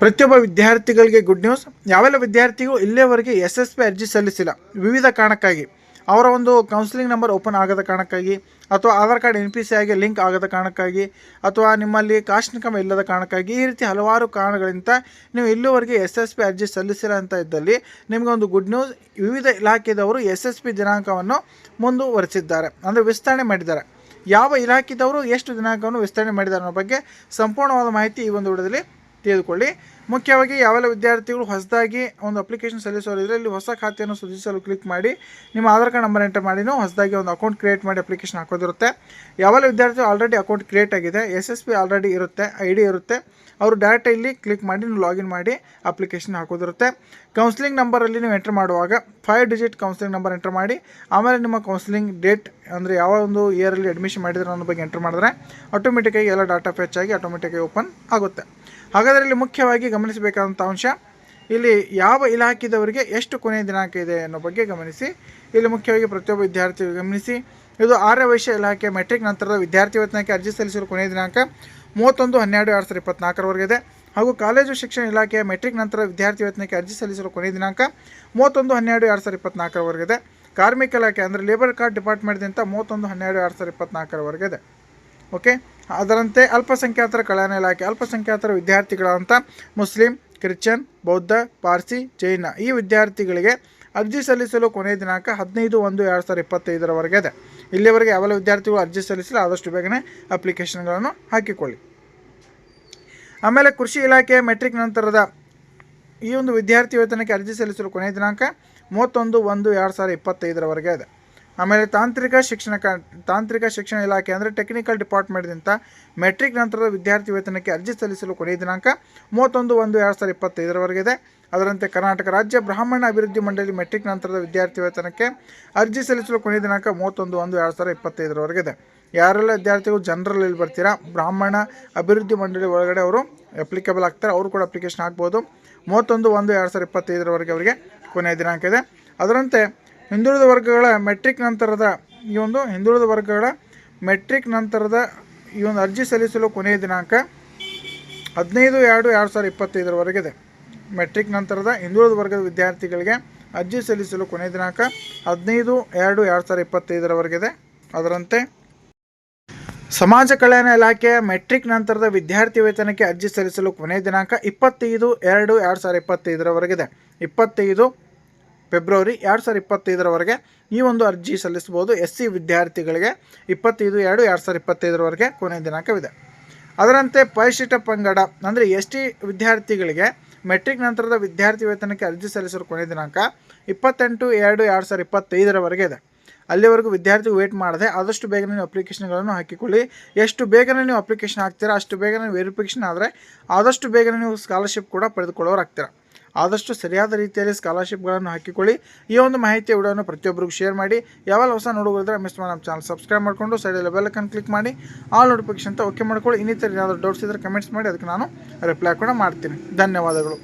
ಪ್ರತಿಯೊಬ್ಬ ವಿದ್ಯಾರ್ಥಿಗಳಿಗೆ good news ಯಾವೆಲ್ಲ ವಿದ್ಯಾರ್ಥಿಗೂ ಇಲ್ಲಿಯವರೆಗೆ ಎಸ್ ಎಸ್ ಪಿ ಅರ್ಜಿ ಸಲ್ಲಿಸಿಲ್ಲ. ವಿವಿಧ ಕಾರಣಕ್ಕಾಗಿ. ಅವರ ಒಂದು ಕೌನ್ಸಿಲಿಂಗ್ ನಂಬರ್ ಓಪನ್ ಆಗದ ಕಾರಣಕ್ಕಾಗಿ, ಅಥವಾ Aadhaar card N P C ಆಗಿ ಲಿಂಕ್ ಆಗದ ಕಾರಣಕ್ಕಾಗಿ, ಅಥವಾ ನಿಮ್ಮಲ್ಲಿ ಕಾಸ್ಟ್ ಇನ್ಕಮ್ ಇಲ್ಲದ ಕಾರಣಕ್ಕಾಗಿ, ಈ ರೀತಿ ಹಲವಾರು ಕಾರಣಗಳಿಂದ ನೀವು ಇಲ್ಲಿವರೆಗೆ ಎಸ್ ಎಸ್ ಪಿ ಅರ್ಜಿ ಸಲ್ಲಿಸಿಲ್ಲ ಅಂತ ಇದ್ದಲ್ಲಿ ನಿಮಗೆ ಒಂದು ಗುಡ್ ನ್ಯೂಸ್ ವಿವಿಧ ಇಲಾಖೆದವರು ಎಸ್ ಎಸ್ ಪಿ ದಿನಾಂಕವನ್ನು ಮುಂದುವರೆಸಿದ್ದಾರೆ. ಅಂದರೆ ವಿಸ್ತರಣೆ ಮಾಡಿದ್ದಾರೆ. ಯಾವ ಇಲಾಖೆದವರು ಎಷ್ಟು ದಿನಾಂಕವನ್ನು ವಿಸ್ತರಣೆ ಮಾಡಿದ್ದಾರೆ ಅನ್ನೋ ಬಗ್ಗೆ ಸಂಪೂರ್ಣವಾದ ಮಾಹಿತಿ ಈ ಒಂದು ವಿಡಿಯೋದಲ್ಲಿ ತಿಳಿದುಕೊಳ್ಳಿ ಮುಖ್ಯವಾಗಿ ಯಾವೆಲ್ಲ ವಿದ್ಯಾರ್ಥಿಗಳು ಹೊಸದಾಗಿ ಒಂದು ಅಪ್ಲಿಕೇಶನ್ ಸಲ್ಲಿಸೋರಿದ್ರೆ ಇಲ್ಲಿ ಹೊಸ ಖಾತೆಯನ್ನು ಸೃಜಿಸಲು ಕ್ಲಿಕ್ ಮಾಡಿ, ನಿಮ್ಮ ಆಧಾರ್ ಕಾರ್ಡ್ ನಂಬರ್ ಎಂಟರ್ ಮಾಡಿನೂ ಹೊಸದಾಗಿ ಒಂದು ಅಕೌಂಟ್ ಕ್ರಿಯೇಟ್ ಮಾಡಿ ಅಪ್ಲಿಕೇಶನ್ ಹಾಕೋದಿರುತ್ತೆ. ಯಾವೆಲ್ಲ ವಿದ್ಯಾರ್ಥಿಗಳು ಆಲ್ರೆಡಿ ಅಕೌಂಟ್ ಕ್ರಿಯೇಟ್ ಆಗಿದೆ ಎಸ್ ಎಸ್ ಪಿ ಆಲ್ರೆಡಿ ಇರುತ್ತೆ ಐ ಡಿ ಇರುತ್ತೆ, ಅವರು ಡೈರೆಕ್ಟ್ ಇಲ್ಲಿ ಕ್ಲಿಕ್ ಮಾಡಿ, ನೀವು ಲಾಗಿನ್ ಮಾಡಿ ಅಪ್ಲಿಕೇಶನ್ ಹಾಕೋದಿರುತ್ತೆ. ಕೌನ್ಸಿಲಿಂಗ್ ನಂಬರಲ್ಲಿ ನೀವು ಎಂಟರ್ ಮಾಡುವಾಗ five digit counselling number enter ಮಾಡಿ, ಆಮೇಲೆ ನಿಮ್ಮ ಕೌನ್ಸಿಲಿಂಗ್ ಡೇಟ್ ಅಂದರೆ ಯಾವ ಒಂದು ಇಯರಲ್ಲಿ ಅಡ್ಮಿಷನ್ ಮಾಡಿದ್ರೆ ಅನ್ನೋ ಬಗ್ಗೆ ಎಂಟರ್ ಮಾಡಿದ್ರೆ ಆಟೋಮೆಟಿಕ್ಕಾಗಿ ಎಲ್ಲ ಡಾಟಾ ಫೆಚ್ ಆಗಿ ಆಟೋಮೆಟಿಕಾಗಿ ಓಪನ್ ಆಗುತ್ತೆ. ಹಾಗಾದರೆ ಇಲ್ಲಿ ಮುಖ್ಯವಾಗಿ ಗಮನಿಸಬೇಕಾದಂಥ ಅಂಶ, ಇಲ್ಲಿ ಯಾವ ಇಲಾಖೆದವರಿಗೆ ಎಷ್ಟು ಕೊನೆಯ ದಿನಾಂಕ ಇದೆ ಅನ್ನೋ ಬಗ್ಗೆ ಗಮನಿಸಿ. ಇಲ್ಲಿ ಮುಖ್ಯವಾಗಿ ಪ್ರತಿಯೊಬ್ಬ ವಿದ್ಯಾರ್ಥಿಗಳು ಗಮನಿಸಿ. ಇದು ಆರ್ಯ ವೈಶ್ಯ ಇಲಾಖೆ ಮೆಟ್ರಿಕ್ ನಂತರದ ವಿದ್ಯಾರ್ಥಿ ವೇತನಕ್ಕೆ ಅರ್ಜಿ ಸಲ್ಲಿಸಲು ಕೊನೆಯ ದಿನಾಂಕ ಮೂವತ್ತೊಂದು, ಹನ್ನೆರಡು, ಎರಡು ಸಾವಿರದ ಇಪ್ಪತ್ನಾಲ್ಕರವರೆಗೆ ಇದೆ. ಹಾಗೂ ಕಾಲೇಜು ಶಿಕ್ಷಣ ಇಲಾಖೆಯ ಮೆಟ್ರಿಕ್ ನಂತರ ವಿದ್ಯಾರ್ಥಿ ವೇತನಕ್ಕೆ ಅರ್ಜಿ ಸಲ್ಲಿಸಲು ಕೊನೆಯ ದಿನಾಂಕ ಮೂವತ್ತೊಂದು, ಹನ್ನೆರಡು, ಎರಡು ಸಾವಿರದ ಇಪ್ಪತ್ನಾಲ್ಕರವರೆಗೆ ಇದೆ. ಕಾರ್ಮಿಕ ಇಲಾಖೆ ಅಂದರೆ ಲೇಬರ್ ಕಾರ್ಡ್ ಡಿಪಾರ್ಟ್ಮೆಂಟ್ದಿಂದ ಮೂವತ್ತೊಂದು, ಹನ್ನೆರಡು, ಎರಡು ಸಾವಿರದ ಇಪ್ಪತ್ನಾಲ್ಕರವರೆಗೆ ಇದೆ. ಓಕೆ ಅದರಂತೆ ಅಲ್ಪಸಂಖ್ಯಾತರ ಕಲ್ಯಾಣ ಇಲಾಖೆ, ಅಲ್ಪಸಂಖ್ಯಾತರ ವಿದ್ಯಾರ್ಥಿಗಳಂತ ಮುಸ್ಲಿಂ, ಕ್ರಿಶ್ಚಿಯನ್, ಬೌದ್ಧ, ಪಾರ್ಸಿ, ಜೈನ ಈ ವಿದ್ಯಾರ್ಥಿಗಳಿಗೆ ಅರ್ಜಿ ಸಲ್ಲಿಸಲು ಕೊನೆಯ ದಿನಾಂಕ ಹದಿನೈದು ಒಂದು ಎರಡು ಸಾವಿರದ ಇಪ್ಪತ್ತೈದರವರೆಗೆ ಇದೆ. ಇಲ್ಲಿವರೆಗೆ ಯಾವೆಲ್ಲ ವಿದ್ಯಾರ್ಥಿಗಳು ಅರ್ಜಿ ಸಲ್ಲಿಸಲು ಆದಷ್ಟು ಬೇಗನೆ ಅಪ್ಲಿಕೇಶನ್ಗಳನ್ನು ಹಾಕಿಕೊಳ್ಳಿ. ಆಮೇಲೆ ಕೃಷಿ ಇಲಾಖೆ ಮೆಟ್ರಿಕ್ ನಂತರದ ಈ ಒಂದು ವಿದ್ಯಾರ್ಥಿ ವೇತನಕ್ಕೆ ಅರ್ಜಿ ಸಲ್ಲಿಸಲು ಕೊನೆಯ ದಿನಾಂಕ ಮೂವತ್ತೊಂದು ಒಂದು ಎರಡು ಸಾವಿರದ ಇಪ್ಪತ್ತೈದರವರೆಗೆ ಇದೆ. ಆಮೇಲೆ ತಾಂತ್ರಿಕ ಶಿಕ್ಷಣ ತಾಂತ್ರಿಕ ಶಿಕ್ಷಣ ಇಲಾಖೆ ಅಂದರೆ ಟೆಕ್ನಿಕಲ್ ಡಿಪಾರ್ಟ್ಮೆಂಟ್ದಿಂದ ಮೆಟ್ರಿಕ್ ನಂತರದ ವಿದ್ಯಾರ್ಥಿ ವೇತನಕ್ಕೆ ಅರ್ಜಿ ಸಲ್ಲಿಸಲು ಕೊನೆಯ ದಿನಾಂಕ ಮೂವತ್ತೊಂದು ಒಂದು ಎರಡು ಸಾವಿರದ ಇಪ್ಪತ್ತೈದರವರೆಗೆ ಇದೆ. ಅದರಂತೆ ಕರ್ನಾಟಕ ರಾಜ್ಯ ಬ್ರಾಹ್ಮಣ ಅಭಿವೃದ್ಧಿ ಮಂಡಳಿ ಮೆಟ್ರಿಕ್ ನಂತರದ ವಿದ್ಯಾರ್ಥಿ ವೇತನಕ್ಕೆ ಅರ್ಜಿ ಸಲ್ಲಿಸಲು ಕೊನೆಯ ದಿನಾಂಕ ಮೂವತ್ತೊಂದು ಒಂದು ಎರಡು ಸಾವಿರದ ಇಪ್ಪತ್ತೈದರವರೆಗೆ ಇದೆ. ಯಾರೆಲ್ಲ ವಿದ್ಯಾರ್ಥಿಗಳು ಜನರಲ್ಲಿ ಬರ್ತೀರಾ? ಬ್ರಾಹ್ಮಣ ಅಭಿವೃದ್ಧಿ ಮಂಡಳಿ ಒಳಗಡೆ ಅವರು ಅಪ್ಲಿಕೇಬಲ್ ಆಗ್ತಾರೆ. ಅವರು ಕೂಡ ಅಪ್ಲಿಕೇಶನ್ ಹಾಕ್ಬೋದು ಮೂವತ್ತೊಂದು ಒಂದು ಎರಡು ಸಾವಿರದ ಇಪ್ಪತ್ತೈದರವರೆಗೆ ಅವರಿಗೆ ಕೊನೆಯ ದಿನಾಂಕ ಇದೆ. ಅದರಂತೆ ಹಿಂದುಳಿದ ವರ್ಗಗಳ ಮೆಟ್ರಿಕ್ ನಂತರದ ಈ ಒಂದು ಹಿಂದುಳಿದ ವರ್ಗಗಳ ಮೆಟ್ರಿಕ್ ನಂತರದ ಈ ಒಂದು ಅರ್ಜಿ ಸಲ್ಲಿಸಲು ಕೊನೆಯ ದಿನಾಂಕ ಹದಿನೈದು ಎರಡು ಎರಡು ಸಾವಿರದ ಇಪ್ಪತ್ತೈದರವರೆಗಿದೆ. ಮೆಟ್ರಿಕ್ ನಂತರದ ಹಿಂದುಳಿದ ವರ್ಗದ ವಿದ್ಯಾರ್ಥಿಗಳಿಗೆ ಅರ್ಜಿ ಸಲ್ಲಿಸಲು ಕೊನೆಯ ದಿನಾಂಕ ಹದಿನೈದು ಎರಡು ಎರಡು ಸಾವಿರದ ಇಪ್ಪತ್ತೈದರವರೆಗಿದೆ. ಅದರಂತೆ ಸಮಾಜ ಕಲ್ಯಾಣ ಇಲಾಖೆಯ ಮೆಟ್ರಿಕ್ ನಂತರದ ವಿದ್ಯಾರ್ಥಿ ವೇತನಕ್ಕೆ ಅರ್ಜಿ ಸಲ್ಲಿಸಲು ಕೊನೆಯ ದಿನಾಂಕ ಇಪ್ಪತ್ತೈದು ಎರಡು ಎರಡು ಸಾವಿರದ ಇಪ್ಪತ್ತೈದರವರೆಗಿದೆ. ಇಪ್ಪತ್ತೈದು ಫೆಬ್ರವರಿ ಎರಡು ಸಾವಿರದ ಇಪ್ಪತ್ತೈದರವರೆಗೆ ಈ ಒಂದು ಅರ್ಜಿ ಸಲ್ಲಿಸಬಹುದು. ಎಸ್ ಸಿ ವಿದ್ಯಾರ್ಥಿಗಳಿಗೆ ಇಪ್ಪತ್ತೈದು ಎರಡು ಎರಡು ಸಾವಿರದ ಇಪ್ಪತ್ತೈದರವರೆಗೆ ಕೊನೆಯ ದಿನಾಂಕವಿದೆ. ಅದರಂತೆ ಪರಿಶಿಷ್ಟ ಪಂಗಡ, ಅಂದರೆ ಎಸ್ ಟಿ ವಿದ್ಯಾರ್ಥಿಗಳಿಗೆ ಮೆಟ್ರಿಕ್ ನಂತರದ ವಿದ್ಯಾರ್ಥಿ ವೇತನಕ್ಕೆ ಅರ್ಜಿ ಸಲ್ಲಿಸಲು ಕೊನೆಯ ದಿನಾಂಕ ಇಪ್ಪತ್ತೆಂಟು ಎರಡು ಎರಡು ಸಾವಿರದ ಇಪ್ಪತ್ತೈದರವರೆಗೆ ಇದೆ. ಅಲ್ಲಿವರೆಗೂ ವಿದ್ಯಾರ್ಥಿ ವೇಟ್ ಮಾಡದೆ ಆದಷ್ಟು ಬೇಗನೆ ನೀವು ಅಪ್ಲಿಕೇಶನ್ಗಳನ್ನು ಹಾಕಿಕೊಳ್ಳಿ. ಎಷ್ಟು ಬೇಗನೆ ನೀವು ಅಪ್ಲಿಕೇಶನ್ ಹಾಕ್ತೀರಾ, ಅಷ್ಟು ಬೇಗನೆ ವೆರಿಫಿಕೇಷನ್ ಆದರೆ ಆದಷ್ಟು ಬೇಗನೆ ನೀವು ಸ್ಕಾಲರ್ಶಿಪ್ ಕೂಡ ಪಡೆದುಕೊಳ್ಳೋರಾಗ್ತೀರಾ ಆದಷ್ಟು ಸರಿಯಾದ ರೀತಿಯಲ್ಲಿ ಸ್ಕಾಲರ್ಶಿಪ್ಗಳನ್ನು ಹಾಕಿಕೊಳ್ಳಿ. ಈ ಒಂದು ಮಾಹಿತಿ ವಿಡಿಯೋನ ಪ್ರತಿಯೊಬ್ಬರಿಗೂ ಶೇರ್ ಮಾಡಿ. ಯಾವಾಗ ಹೊಸ ನೋಡುವುದಿದ್ರೆ ಮಿಸ್ ಮಾಡಿ ನಮ್ಮ ಚಾನಲ್ ಸಬ್ಸ್ಕ್ರೈಬ್ ಮಾಡಿಕೊಂಡು ಸೈಡಲ್ಲಿ ಬೆಲ್ಲಕ್ಕನ್ನು ಕ್ಲಿಕ್ ಮಾಡಿ. ಆಲ್ ನೋಟಿಫಿಕೇಶನ್ ಅಂತ ಓಕೆ ಮಾಡ್ಕೊಳ್ಳಿ. ಇನ್ನಿತರ ಏನಾದರೂ ಡೌಟ್ಸ್ ಇದ್ದರೆ ಕಮೆಂಟ್ಸ್ ಮಾಡಿ. ಅದಕ್ಕೆ ನಾನು ರಿಪ್ಲೈ ಕೂಡ ಮಾಡ್ತೀನಿ. ಧನ್ಯವಾದಗಳು.